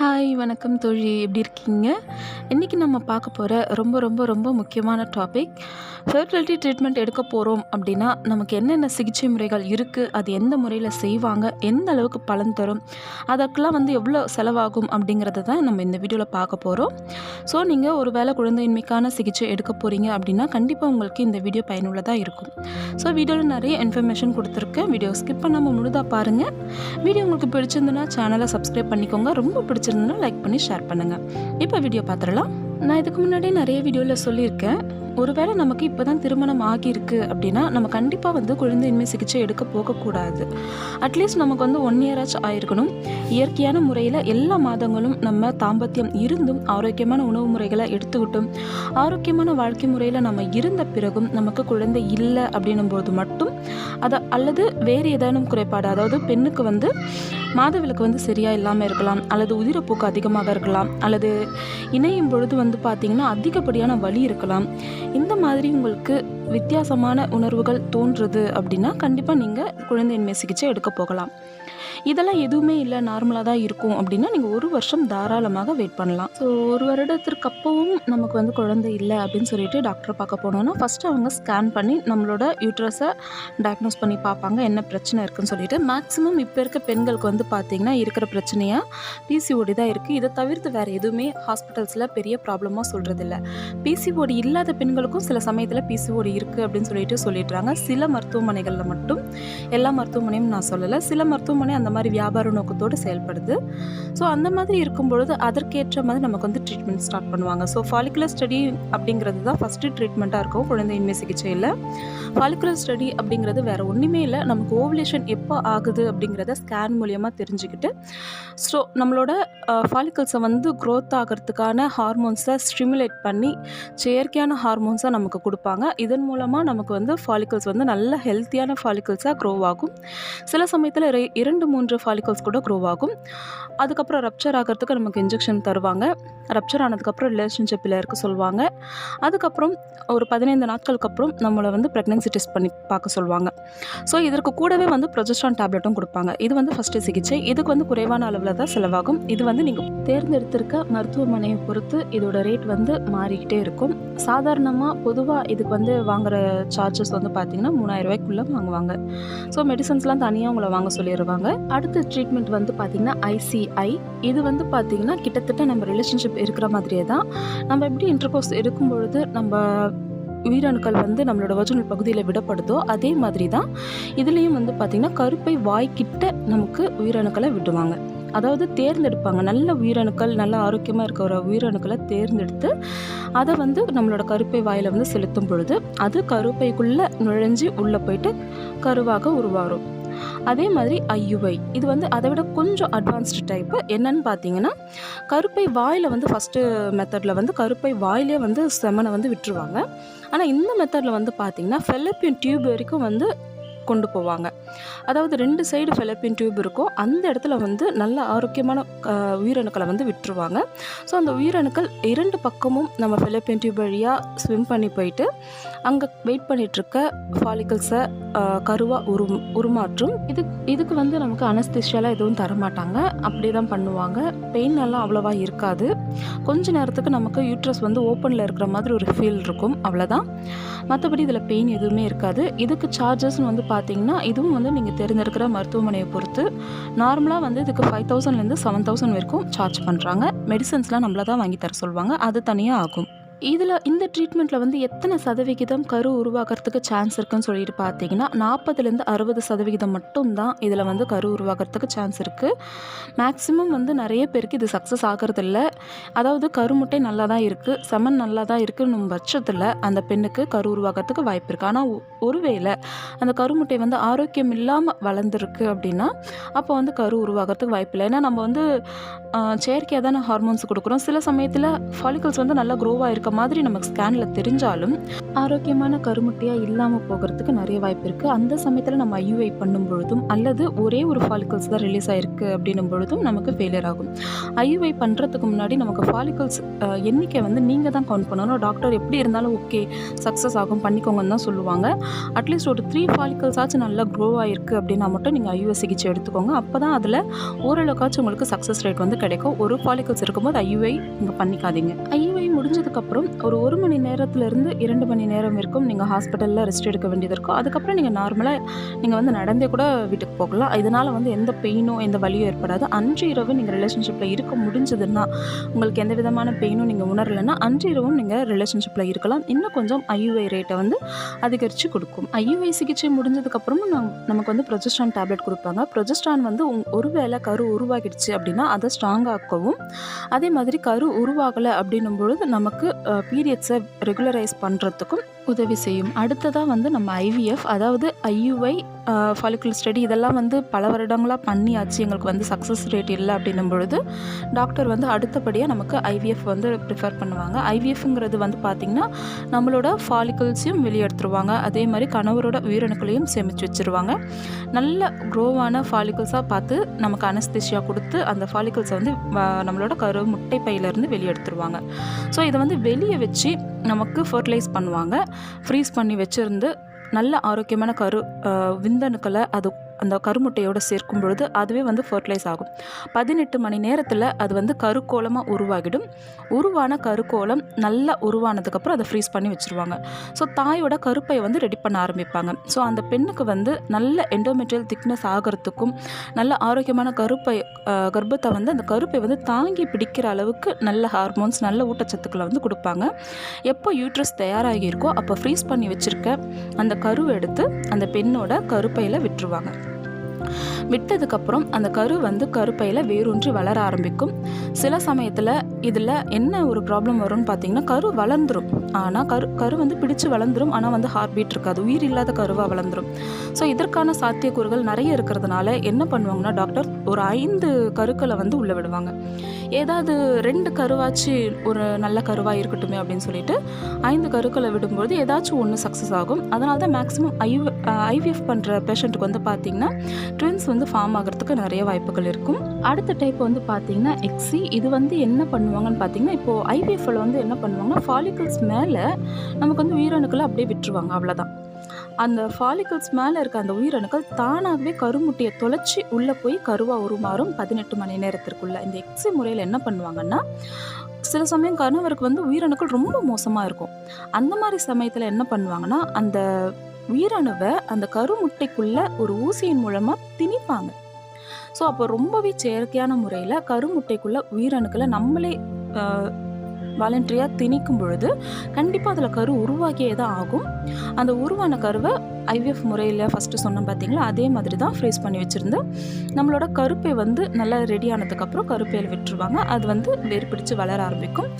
Hi வணக்கம் தோழி. எப்படி இருக்கீங்க? இன்றைக்கி நம்ம பார்க்க போகிற ரொம்ப ரொம்ப ரொம்ப முக்கியமான டாபிக் ஃபெர்டிலிட்டி ட்ரீட்மெண்ட் எடுக்க போகிறோம் அப்படின்னா நமக்கு என்னென்ன சிகிச்சை முறைகள் இருக்குது அது எந்த முறையில் செய்வாங்க எந்த அளவுக்கு பலன் தரும் அதற்கெல்லாம் வந்து எவ்வளோ செலவாகும் அப்படிங்கிறத தான் நம்ம இந்த வீடியோவில் பார்க்க போகிறோம் ஸோ நீங்கள் ஒரு வேளை குழந்தையின்மைக்கான சிகிச்சை எடுக்க போகிறீங்க அப்படின்னா கண்டிப்பாக உங்களுக்கு இந்த வீடியோ பயனுள்ளதாக இருக்கும். ஸோ வீடியோவில் நிறைய இன்ஃபர்மேஷன் கொடுத்துருக்கேன். வீடியோ ஸ்கிப் பண்ணாமல் முழுதாக பாருங்கள் வீடியோ உங்களுக்கு பிடிச்சிருந்துன்னா சேனலை சப்ஸ்கிரைப் பண்ணிக்கோங்க. ரொம்ப பிடிச்சிருந்துன்னா லைக் பண்ணி ஷேர் பண்ணுங்கள் இப்போ வீடியோ பார்த்துடலாம். நான் இதுக்கு முன்னாடி நிறைய வீடியோவில் சொல்லியிருக்கேன். ஒருவேளை நமக்கு இப்போ தான் திருமணம் ஆகியிருக்கு அப்படின்னா நம்ம கண்டிப்பாக வந்து குழந்தையின்மை சிகிச்சை எடுக்க போகக்கூடாது. அட்லீஸ்ட் நமக்கு வந்து ஒன் இயராச்சும் ஆயிருக்கணும். இயற்கையான முறையில் எல்லா மாதங்களும் நம்ம தாம்பத்தியம் இருந்தும் ஆரோக்கியமான உணவு முறைகளை எடுத்துக்கிட்டும் ஆரோக்கியமான வாழ்க்கை முறையில் நம்ம இருந்த பிறகும் நமக்கு குழந்தை இல்லை அப்படின்னும் போது மட்டும் அதை அல்லது வேறு ஏதேனும் குறைபாடு அதாவது பெண்ணுக்கு வந்து மாதவிலக்கு வந்து சரியாக இல்லாமல் இருக்கலாம் அல்லது உதிரப்போக்கு அதிகமாக இருக்கலாம் அல்லது இணையும் பொழுது வந்து பார்த்திங்கன்னா அதிகப்படியான வலி இருக்கலாம். இந்த மாதிரி உங்களுக்கு வித்தியாசமான உணர்வுகள் தோன்றுறது அப்படின்னா கண்டிப்பாக நீங்கள் குழந்தையின்மை சிகிச்சை எடுக்க போகலாம். இதெல்லாம் எதுவுமே இல்லை நார்மலாக தான் இருக்கும் அப்படின்னா நீங்கள் ஒரு வருஷம் தாராளமாக வெயிட் பண்ணலாம். ஸோ ஒரு வருடத்திற்கு அப்பவும் நமக்கு வந்து குழந்தை இல்லை அப்படின்னு சொல்லிட்டு டாக்டரை பார்க்க போனோன்னா ஃபஸ்ட்டு அவங்க ஸ்கேன் பண்ணி நம்மளோட யூட்ரஸை டயக்னோஸ் பண்ணி பார்ப்பாங்க என்ன பிரச்சனை இருக்குன்னு சொல்லிட்டு. மேக்ஸிமம் இப்போ இருக்க பெண்களுக்கு வந்து பார்த்திங்கன்னா இருக்கிற பிரச்சனையாக பிசிஓடி தான் இருக்குது இதை தவிர்த்து வேறு எதுவுமே ஹாஸ்பிட்டல்ஸில் பெரிய ப்ராப்ளமாக சொல்கிறதில்ல பிசிஓடி இல்லாத பெண்களுக்கும் சில சமயத்தில் பிசிஓடி இருக்குது அப்படின்னு சொல்லிட்டு சொல்லிடுறாங்க. சில மருத்துவமனைகளில் மட்டும் எல்லா மருத்துவமனையும் நான் சொல்லலை. சில மருத்துவமனை அந்த மாதிரி வியாபார நோக்கத்தோடு செயல்படுது. ஸோ அந்த மாதிரி இருக்கும் பொழுது அதற்கேற்ற மாதிரி நமக்கு வந்து ட்ரீட்மெண்ட் ஸ்டார்ட் பண்ணுவாங்க. ஸோ ஃபாலிகுலர் ஸ்டடி அப்படிங்கிறது தான் ஃபஸ்ட்டு ட்ரீட்மெண்ட்டாக இருக்கும் குழந்தையின்மை சிகிச்சையில். ஃபாலிகுலர் ஸ்டடி அப்படிங்கிறது வேறு ஒன்றுமே இல்லை. நமக்கு ஓவலேஷன் எப்போ ஆகுது அப்படிங்கிறத ஸ்கேன் மூலியமாக தெரிஞ்சுக்கிட்டு ஸோ நம்மளோட ஃபாலிகல்ஸை வந்து க்ரோத் ஆகிறதுக்கான ஹார்மோன்ஸை ஸ்டிமுலேட் பண்ணி செயற்கையான ஹார்மோன்ஸை நமக்கு கொடுப்பாங்க. இதன் மூலமாக நமக்கு வந்து ஃபாலிகல்ஸ் வந்து நல்ல ஹெல்த்தியான ஃபாலிகல்ஸாக க்ரோ ஆகும். சில சமயத்தில் இரண்டு மூன்று ஃபாலிகல்ஸ் கூட க்ரோ ஆகும். அதுக்கப்புறம் ரப்ச்சர் ஆகிறதுக்கு நமக்கு இன்ஜெக்ஷன் தருவாங்க. ரப்ச்சர் ஆனதுக்கப்புறம் ரிலேஷன்ஷிப்பில் இருக்க சொல்லுவாங்க அதுக்கப்புறம் ஒரு பதினைந்து நாட்களுக்கு அப்புறம் நம்மளை வந்து ப்ரெக்னென்சி டெஸ்ட் பண்ணி பார்க்க சொல்லுவாங்க ஸோ இதற்கு கூடவே வந்து ப்ரொஜெஸ்ட்ரான் டேப்லெட்டும் கொடுப்பாங்க. இது வந்து ஃபஸ்ட்டு சிகிச்சை. இதுக்கு வந்து குறைவான அளவில் தான் செலவாகும். இது வந்து நீங்கள் தேர்ந்தெடுத்திருக்க மருத்துவமனையை பொறுத்து இதோட ரேட் வந்து மாறிக்கிட்டே இருக்கும். சாதாரணமாக பொதுவாக இதுக்கு வந்து வாங்குற சார்ஜஸ் வந்து பார்த்திங்கன்னா மூணாயிரம் ரூபாய்க்குள்ளே வாங்குவாங்க. ஸோ மெடிசன்ஸ்லாம் தனியாக உங்களை வாங்க சொல்லிடுவாங்க அடுத்த ட்ரீட்மெண்ட் வந்து பார்த்திங்கன்னா ஐசிஐ இது வந்து பார்த்திங்கன்னா கிட்டத்தட்ட நம்ம ரிலேஷன்ஷிப் இருக்கிற மாதிரியே தான். நம்ம எப்படி இன்டர்கோர்ஸ் இருக்கும் பொழுது நம்ம உயிரணுக்கள் வந்து நம்மளோட வஜுனல் பகுதியில் விடப்படுதோ அதே மாதிரி தான் இதுலேயும் வந்து பார்த்திங்கன்னா கருப்பை வாய்க்கிட்ட நமக்கு உயிரணுக்களை விடுவாங்க. அதாவது தேர்ந்தெடுப்பாங்க. நல்ல உயிரணுக்கள் நல்ல ஆரோக்கியமாக இருக்கிற உயிரணுக்களை தேர்ந்தெடுத்து அதை வந்து நம்மளோட கருப்பை வாயில் வந்து செலுத்தும் பொழுது அது கருப்பைக்குள்ளே நுழைஞ்சு உள்ளே போயிட்டு கருவாக உருவாகும். அதே மாதிரி ஐயுவை. இது வந்து அதை விட கொஞ்சம் அட்வான்ஸ்டு டைப்பு என்னன்னு பார்த்தீங்கன்னா கருப்பை வாயில் வந்து ஃபஸ்ட்டு மெத்தடில் வந்து கருப்பை வாயிலே வந்து செமனை வந்து விட்டுருவாங்க. ஆனால் இந்த மெத்தடில் வந்து பார்த்திங்கன்னா ஃபெலப்பியன் டியூப் வரைக்கும் வந்து கொண்டு போவாங்க. அதாவது ரெண்டு சைடு ஃபெலப்பின் டியூப் இருக்கும் அந்த இடத்துல வந்து நல்ல ஆரோக்கியமான உயிரணுக்களை வந்து விட்டுருவாங்க. ஸோ அந்த உயிரணுக்கள் இரண்டு பக்கமும் நம்ம ஃபெலப்பின் டியூப் வழியாக ஸ்விம் பண்ணி போயிட்டு அங்கே வெயிட் பண்ணிகிட்ருக்க ஃபாலிக்கல்ஸை கருவாக உரு உருமாற்றும். இது இதுக்கு வந்து நமக்கு அனஸ்திஷியாலாம் எதுவும் தரமாட்டாங்க. அப்படி தான் பண்ணுவாங்க. பெயின் எல்லாம் அவ்வளோவா இருக்காது. கொஞ்ச நேரத்துக்கு நமக்கு யூட்ரஸ் வந்து ஓப்பனில் இருக்கிற மாதிரி ஒரு ஃபீல் இருக்கும். அவ்வளோதான் மற்றபடி இதில் பெயின் எதுவுமே இருக்காது. இதுக்கு சார்ஜஸ்னு வந்து பார்த்தீங்கன்னா இதுவும் வந்து நீங்கள் தெரிஞ்சிருக்கிற மருத்துவமனையை பொறுத்து நார்மலாக வந்து இதுக்கு ஃபைவ் தௌசண்ட்லேருந்து செவன் தௌசண்ட் வரைக்கும் சார்ஜ் பண்ணுறாங்க மெடிசன்ஸ்லாம் நம்மள தான் வாங்கி தர சொல்லுவாங்க. அது தனியாக ஆகும். இதில் இந்த ட்ரீட்மெண்ட்டில் வந்து எத்தனை சதவிகிதம் கரு உருவாகிறதுக்கு சான்ஸ் இருக்குன்னு சொல்லிட்டு பார்த்தீங்கன்னா நாற்பதுலேருந்து அறுபது சதவிகிதம் மட்டும்தான் இதில் வந்து கரு உருவாகிறதுக்கு சான்ஸ் இருக்குது மேக்ஸிமம் வந்து நிறைய பேருக்கு இது சக்ஸஸ் ஆகிறதில்ல. அதாவது கருமுட்டை நல்லா தான் இருக்குது செமன் நல்லா தான் இருக்குன்னு பட்சத்தில் அந்த பெண்ணுக்கு கரு உருவாகிறதுக்கு வாய்ப்பு இருக்குது ஆனால் ஒருவேளை அந்த கருமுட்டை வந்து ஆரோக்கியம் இல்லாமல் வளர்ந்துருக்கு அப்படின்னா அப்போ வந்து கரு உருவாகிறதுக்கு வாய்ப்பு இல்லை. ஏன்னா நம்ம வந்து செயற்கையாக தானே ஹார்மோன்ஸ் கொடுக்குறோம். சில சமயத்தில் ஃபாலிகல்ஸ் வந்து நல்லா க்ரோவாக இருக்க மாதிரி நமக்கு ஸ்கேனில் தெரிஞ்சாலும் ஆரோக்கியமான கருமுட்டையாக இல்லாமல் போகிறதுக்கு நிறைய வாய்ப்பு இருக்குது அந்த சமயத்தில் நம்ம ஐயுஐ பண்ணும் பொழுதும் அல்லது ஒரே ஒரு ஃபாலிகல்ஸ் தான் ரிலீஸ் ஆகிருக்கு அப்படின்னும் பொழுதும் நமக்கு ஃபெயிலியர் ஆகும். ஐயூஐ பண்ணுறதுக்கு முன்னாடி நமக்கு ஃபாலிகல்ஸ் எண்ணிக்கை வந்து நீங்கள் தான் கவுண்ட் பண்ணணும். டாக்டர் எப்படி இருந்தாலும் ஓகே சக்ஸஸ் ஆகும் பண்ணிக்கோங்கன்னு தான் சொல்லுவாங்க. அட்லீஸ்ட் ஒரு த்ரீ ஃபாலிகல்ஸ் ஆச்சு நல்லா க்ரோ ஆகிருக்கு அப்படின்னா மட்டும் நீங்கள் ஐயூஐ சிகிச்சை எடுத்துக்கோங்க. அப்போ தான் அதில் ஓரளவுக்காச்சும் உங்களுக்கு சக்ஸஸ் ரேட் வந்து கிடைக்கும். ஒரு ஃபாலிகல்ஸ் இருக்கும்போது ஐயூஐ நீங்கள் பண்ணிக்காதீங்க. ஐயுஐ முடிஞ்சதுக்கப்புறம் ஒரு ஒரு மணி நேரத்துலேருந்து இரண்டு மணி நேரம் இருக்கும். நீங்கள் ஹாஸ்பிட்டலில் ரெஸ்ட் எடுக்க வேண்டியது இருக்கும். அதுக்கப்புறம் நீங்கள் நார்மலாக நீங்கள் வந்து நடந்தே கூட வீட்டுக்கு போகலாம். இதனால் வந்து எந்த பெயினோ எந்த வலியும் ஏற்படாது. அன்று இரவு நீங்கள் ரிலேஷன்ஷிப்பில் இருக்க முடிஞ்சதுன்னா உங்களுக்கு எந்த விதமான பெயினும் நீங்கள் உணரலைன்னா அன்று இரவும் நீங்கள் ரிலேஷன்ஷிப்பில் இருக்கலாம். இன்னும் கொஞ்சம் ஐயுஐ ரேட்டை வந்து அதிகரித்து கொடுக்கும். ஐயுஐ சிகிச்சை முடிஞ்சதுக்கப்புறமும் நம் நமக்கு வந்து ப்ரொஜெஸ்ட்ரான் டேப்லெட் கொடுப்பாங்க. ப்ரொஜெஸ்ட்ரான் வந்து உங் ஒருவேளை கரு உருவாகிடுச்சு அப்படின்னா அதை ஸ்ட்ராங்காக்கவும் அதே மாதிரி கரு உருவாகலை அப்படின்னும் பொழுது நமக்கு பீரியட்ஸை ரெகுலரைஸ் பண்ணுறதுக்கும் 조금 உதவி செய்யும். அடுத்ததாக வந்து நம்ம ஐவிஎஃப் அதாவது ஐயுஐ ஃபாலிகுலர் ஸ்டடி இதெல்லாம் வந்து பல வருடங்களாக பண்ணியாச்சு. எங்களுக்கு வந்து சக்ஸஸ் ரேட் இல்லை அப்படின்னும் பொழுது டாக்டர் வந்து அடுத்தபடியாக நமக்கு ஐவிஎஃப் வந்து ப்ரிஃபர் பண்ணுவாங்க. ஐவிஎஃப்ங்கிறது வந்து பார்த்திங்கன்னா நம்மளோட ஃபாலிகல்ஸையும் வெளியெடுத்துருவாங்க அதே மாதிரி கணவரோட உயிரணுக்களையும் சேமித்து வச்சுருவாங்க. நல்ல க்ரோவான ஃபாலிகல்ஸாக பார்த்து நமக்கு அனஸ்திஷியாக கொடுத்து அந்த ஃபாலிகல்ஸை வந்து வ- நம்மளோட கரு முட்டை பையிலேருந்து வெளியெடுத்துருவாங்க ஸோ இதை வந்து வெளியே வச்சு நமக்கு ஃபர்டிலைஸ் பண்ணுவாங்க. ஃப்ரீஸ் பண்ணி வச்சுருந்து நல்ல ஆரோக்கியமான கரு விந்தணுக்களை அது அந்த கருமுட்டையோடு சேர்க்கும் பொழுது அதுவே வந்து ஃபர்டிலைஸ் ஆகும். பதினெட்டு மணி நேரத்தில் அது வந்து கருக்கோலமாக உருவாகிடும். உருவான கருக்கோலம் நல்லா உருவானதுக்கப்புறம் அதை ஃப்ரீஸ் பண்ணி வச்சுருவாங்க. ஸோ தாயோட கருப்பை வந்து ரெடி பண்ண ஆரம்பிப்பாங்க. ஸோ அந்த பெண்ணுக்கு வந்து நல்ல எண்டோமெட்ரியல் திக்னஸ் ஆகிறதுக்கும் நல்ல ஆரோக்கியமான கருப்பை கர்ப்பத்தை வந்து அந்த கருப்பை வந்து தாங்கி பிடிக்கிற அளவுக்கு நல்ல ஹார்மோன்ஸ் நல்ல ஊட்டச்சத்துக்களை வந்து கொடுப்பாங்க. எப்போ யூட்ரஸ் தயாராகி இருக்கோ அப்போ ஃப்ரீஸ் பண்ணி வச்சுருக்க அந்த கருவை எடுத்து அந்த பெண்ணோட கருப்பையில் விட்டுருவாங்க. விட்டதுக்கப்புறம் அந்த கரு வந்து கருப்பையில் வேரூன்றி வளர ஆரம்பிக்கும். சில சமயத்தில் இதில் என்ன ஒரு ப்ராப்ளம் வரும்னு பார்த்தீங்கன்னா கரு வளர்ந்துடும் ஆனால் கரு கரு வந்து பிடிச்சு வளர்ந்துரும் ஆனால் வந்து ஹார்ட் பீட் இருக்காது. உயிர் இல்லாத கருவாக வளர்ந்துரும். ஸோ இதற்கான சாத்தியக்கூறுகள் நிறைய இருக்கிறதுனால என்ன பண்ணுவாங்கன்னா டாக்டர் ஒரு ஐந்து கருக்களை வந்து உள்ளே விடுவாங்க. ஏதாவது ரெண்டு கருவாச்சு ஒரு நல்ல கருவாக இருக்கட்டுமே அப்படின்னு சொல்லிட்டு ஐந்து கருக்களை விடும்போது ஏதாச்சும் ஒன்று சக்ஸஸ் ஆகும். அதனால தான் மேக்ஸிமம் ஐ ஐவிஎஃப் uh, பண்ணுற பேஷண்ட்டுக்கு வந்து பார்த்தீங்கன்னா ட்வின்ஸ் வந்து ஃபார்ம் ஆகிறதுக்கு நிறைய வாய்ப்புகள் இருக்கும். அடுத்த டைப் வந்து பார்த்தீங்கன்னா எக்ஸி இது வந்து என்ன பண்ணுவாங்கன்னு பார்த்தீங்கன்னா இப்போது ஐவிஎஃப்ல வந்து என்ன பண்ணுவாங்கன்னா ஃபாலிகல்ஸ் மேல நமக்கு வந்து உயிரணுக்களை அப்படியே விட்டுருவாங்க அவ்வளோதான் அந்த ஃபாலிகல்ஸ் மேலே இருக்க அந்த உயிரணுக்கள் தானாகவே கருமுட்டையை தொலைச்சி உள்ளே போய் கருவாக உருமாறும் பதினெட்டு மணி நேரத்திற்குள்ள. இந்த எக்ஸி முறையில் என்ன பண்ணுவாங்கன்னா சில சமயம் கணவருக்கு வந்து உயிரணுக்கள் ரொம்ப மோசமாக இருக்கும். அந்த மாதிரி சமயத்தில் என்ன பண்ணுவாங்கன்னா அந்த உயிரணுவை அந்த கருமுட்டைக்குள்ளே ஒரு ஊசியின் மூலமாக திணிப்பாங்க. ஸோ அப்போ ரொம்பவே செயற்கையான முறையில் கருமுட்டைக்குள்ளே உயிரணுக்களை நம்மளே வாலண்டரியாக திணிக்கும் பொழுது கண்டிப்பாக அதில் கரு உருவாகியே தான் ஆகும். அந்த உருவான கருவை ஐவிஎஃப் முறையில் ஃபஸ்ட்டு சொன்னோம் பார்த்தீங்களா அதே மாதிரி தான் ஃப்ரீஸ் பண்ணி வச்சுருந்து நம்மளோட கருப்பை வந்து நல்லா ரெடி ஆனதுக்கப்புறம் கருப்பையில் விட்டுருவாங்க. அது வந்து வேர் பிடிச்சு வளர ஆரம்பிக்கும்.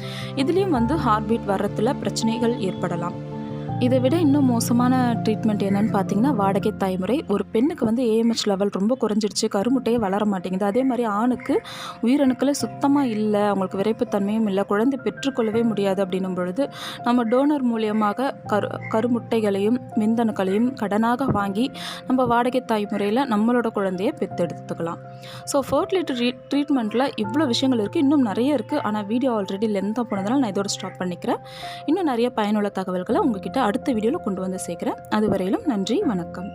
இதுலேயும் வந்து ஹார்ட் பீட் வர்றதுல பிரச்சனைகள் ஏற்படலாம். இதை விட இன்னும் மோசமான ட்ரீட்மெண்ட் என்னன்னு பார்த்தீங்கன்னா வாடகை தாய்முறை. ஒரு பெண்ணுக்கு வந்து ஏஎம்ஹெச் லெவல் ரொம்ப குறைஞ்சிடுச்சு கருமுட்டையே வளர மாட்டேங்குது. அதே மாதிரி ஆணுக்கு உயிரணுக்களே சுத்தமாக இல்லை அவங்களுக்கு விரைப்புத்தன்மையும் இல்லை குழந்தை பெற்றுக்கொள்ளவே முடியாது அப்படின்னும் பொழுது நம்ம டோனர் மூலியமாக கரு கருமுட்டைகளையும் விந்தணுக்களையும் கடனாக வாங்கி நம்ம வாடகை தாய்முறையில் நம்மளோட குழந்தைய பெற்றெடுத்துக்கலாம் ஸோ ஃபர்டிலிட்டி ட்ரீ ட்ரீட்மெண்ட்டில் இவ்வளோ விஷயங்கள் இருக்குது இன்னும் நிறைய இருக்குது ஆனால் வீடியோ ஆல்ரெடி லென்த்தாக போனதுனால நான் இதோட ஸ்டாப் பண்ணிக்கிறேன். இன்னும் நிறைய பயனுள்ள தகவல்களை உங்ககிட்ட அடுத்த வீடியோவில் கொண்டு வந்து சேர்க்குறேன். அதுவரையிலும் நன்றி வணக்கம்.